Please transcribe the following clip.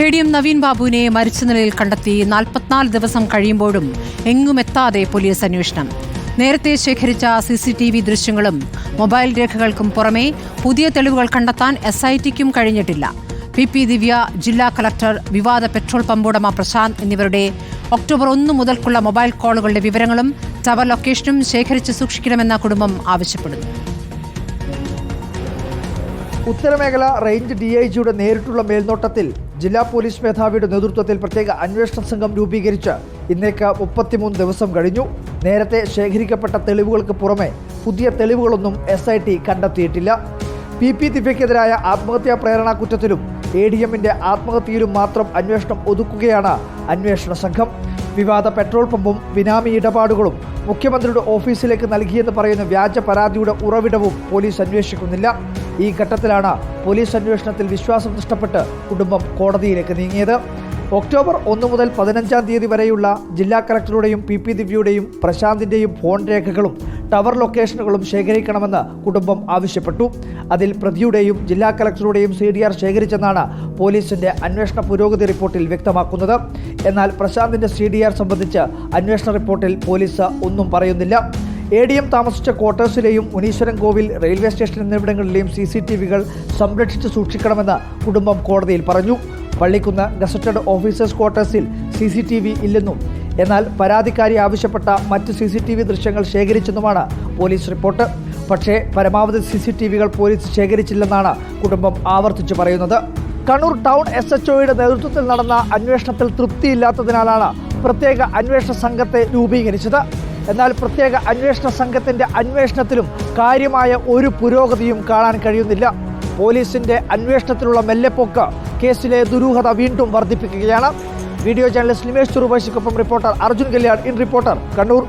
M Naveen ബാബുവിനെ മരിച്ച നിലയിൽ കണ്ടെത്തി നാൽപ്പത്തിനാല് ദിവസം കഴിയുമ്പോഴും എങ്ങുമെത്താതെ പോലീസ് അന്വേഷണം. നേരത്തെ ശേഖരിച്ച സി സി ടി വി ദൃശ്യങ്ങളും മൊബൈൽ രേഖകൾക്കും പുറമെ പുതിയ തെളിവുകൾ കണ്ടെത്താൻ എസ് ഐ ടിക്കും കഴിഞ്ഞിട്ടില്ല. പി പി ദിവ്യ ജില്ലാ കളക്ടർ വിവാദ പെട്രോൾ പമ്പുടമ പ്രശാന്ത് എന്നിവരുടെ ഒക്ടോബർ ഒന്ന് മുതൽക്കുള്ള മൊബൈൽ കോളുകളുടെ വിവരങ്ങളും ടവർ ലൊക്കേഷനും ശേഖരിച്ച് സൂക്ഷിക്കണമെന്ന കുടുംബം ആവശ്യപ്പെടുന്നു. ഉത്തരമേഖല റേഞ്ച് ഡി ഐ ജിയുടെ നേരിട്ടുള്ള മേൽനോട്ടത്തിൽ ജില്ലാ പോലീസ് മേധാവിയുടെ നേതൃത്വത്തിൽ പ്രത്യേക അന്വേഷണ സംഘം രൂപീകരിച്ച് ഇന്നേക്ക് മുപ്പത്തിമൂന്ന് ദിവസം കഴിഞ്ഞു. നേരത്തെ ശേഖരിക്കപ്പെട്ട തെളിവുകൾക്ക് പുറമെ പുതിയ തെളിവുകളൊന്നും എസ് ഐ ടി കണ്ടെത്തിയിട്ടില്ല. പി പി ദിവ്യക്കെതിരായ ആത്മഹത്യാ പ്രേരണ കുറ്റത്തിലും എ ഡി എമ്മിന്റെ ആത്മഹത്യയിലും മാത്രം അന്വേഷണം ഒതുക്കുകയാണ് അന്വേഷണ സംഘം. വിവാദ പെട്രോൾ പമ്പും ബിനാമി ഇടപാടുകളും മുഖ്യമന്ത്രിയുടെ ഓഫീസിലേക്ക് നൽകിയെന്ന് പറയുന്ന വ്യാജ പരാതിയുടെ ഉറവിടവും പോലീസ് അന്വേഷിക്കുന്നില്ല. ഈ ഘട്ടത്തിലാണ് പോലീസ് അന്വേഷണത്തിൽ വിശ്വാസം നഷ്ടപ്പെട്ട് കുടുംബം കോടതിയിലേക്ക് നീങ്ങിയത്. ഒക്ടോബർ ഒന്ന് മുതൽ പതിനഞ്ചാം തീയതി വരെയുള്ള ജില്ലാ കളക്ടറുടെയും പി പി ദിവ്യയുടെയും പ്രശാന്തിന്റെയും ഫോൺ രേഖകളും ടവർ ലൊക്കേഷനുകളും ശേഖരിക്കണമെന്ന് കുടുംബം ആവശ്യപ്പെട്ടു. അതിൽ പ്രതിയുടെയും ജില്ലാ കളക്ടറുടെയും സി ഡി ആർ ശേഖരിച്ചെന്നാണ് പോലീസിന്റെ അന്വേഷണ പുരോഗതി റിപ്പോർട്ടിൽ വ്യക്തമാക്കുന്നത്. എന്നാൽ പ്രശാന്തിന്റെ സി ഡി ആർ സംബന്ധിച്ച് അന്വേഷണ റിപ്പോർട്ടിൽ പോലീസ് ഒന്നും പറയുന്നില്ല. എ ഡി എം താമസിച്ച ക്വാർട്ടേഴ്സിലെയും മുനീശ്വരൻ കോവിൽ റെയിൽവേ സ്റ്റേഷൻ എന്നിവിടങ്ങളിലെയും സി സി ടി വികൾ സംരക്ഷിച്ച് സൂക്ഷിക്കണമെന്ന് കുടുംബം കോടതിയിൽ പറഞ്ഞു. പള്ളിക്കുന്ന് ഗസറ്റഡ് ഓഫീസേഴ്സ് ക്വാർട്ടേഴ്സിൽ സി സി ടി വി ഇല്ലെന്നും എന്നാൽ പരാതിക്കാരി ആവശ്യപ്പെട്ട മറ്റ് സി സി ടി വി ദൃശ്യങ്ങൾ ശേഖരിച്ചെന്നുമാണ് പോലീസ് റിപ്പോർട്ട്. പക്ഷേ പരമാവധി സി സി ടി വികൾ പോലീസ് ശേഖരിച്ചില്ലെന്നാണ് കുടുംബം ആവർത്തിച്ചു പറയുന്നത്. കണ്ണൂർ ടൗൺ എസ് എച്ച് ഒയുടെ നേതൃത്വത്തിൽ നടന്ന അന്വേഷണത്തിൽ തൃപ്തിയില്ലാത്തതിനാലാണ് പ്രത്യേക അന്വേഷണ സംഘത്തെ രൂപീകരിച്ചത്. എന്നാൽ പ്രത്യേക അന്വേഷണ സംഘത്തിന്റെ അന്വേഷണത്തിലും കാര്യമായ ഒരു പുരോഗതിയും കാണാൻ കഴിയുന്നില്ല. പോലീസിന്റെ അന്വേഷണത്തിലുള്ള മെല്ലെപ്പൊക്ക് കേസിലെ ദുരൂഹത വീണ്ടും വർദ്ധിപ്പിക്കുകയാണ്. Video journalist Nimesh ചെറുപാശിക്കൊപ്പം reporter Arjun Kalyan in reporter Kannur.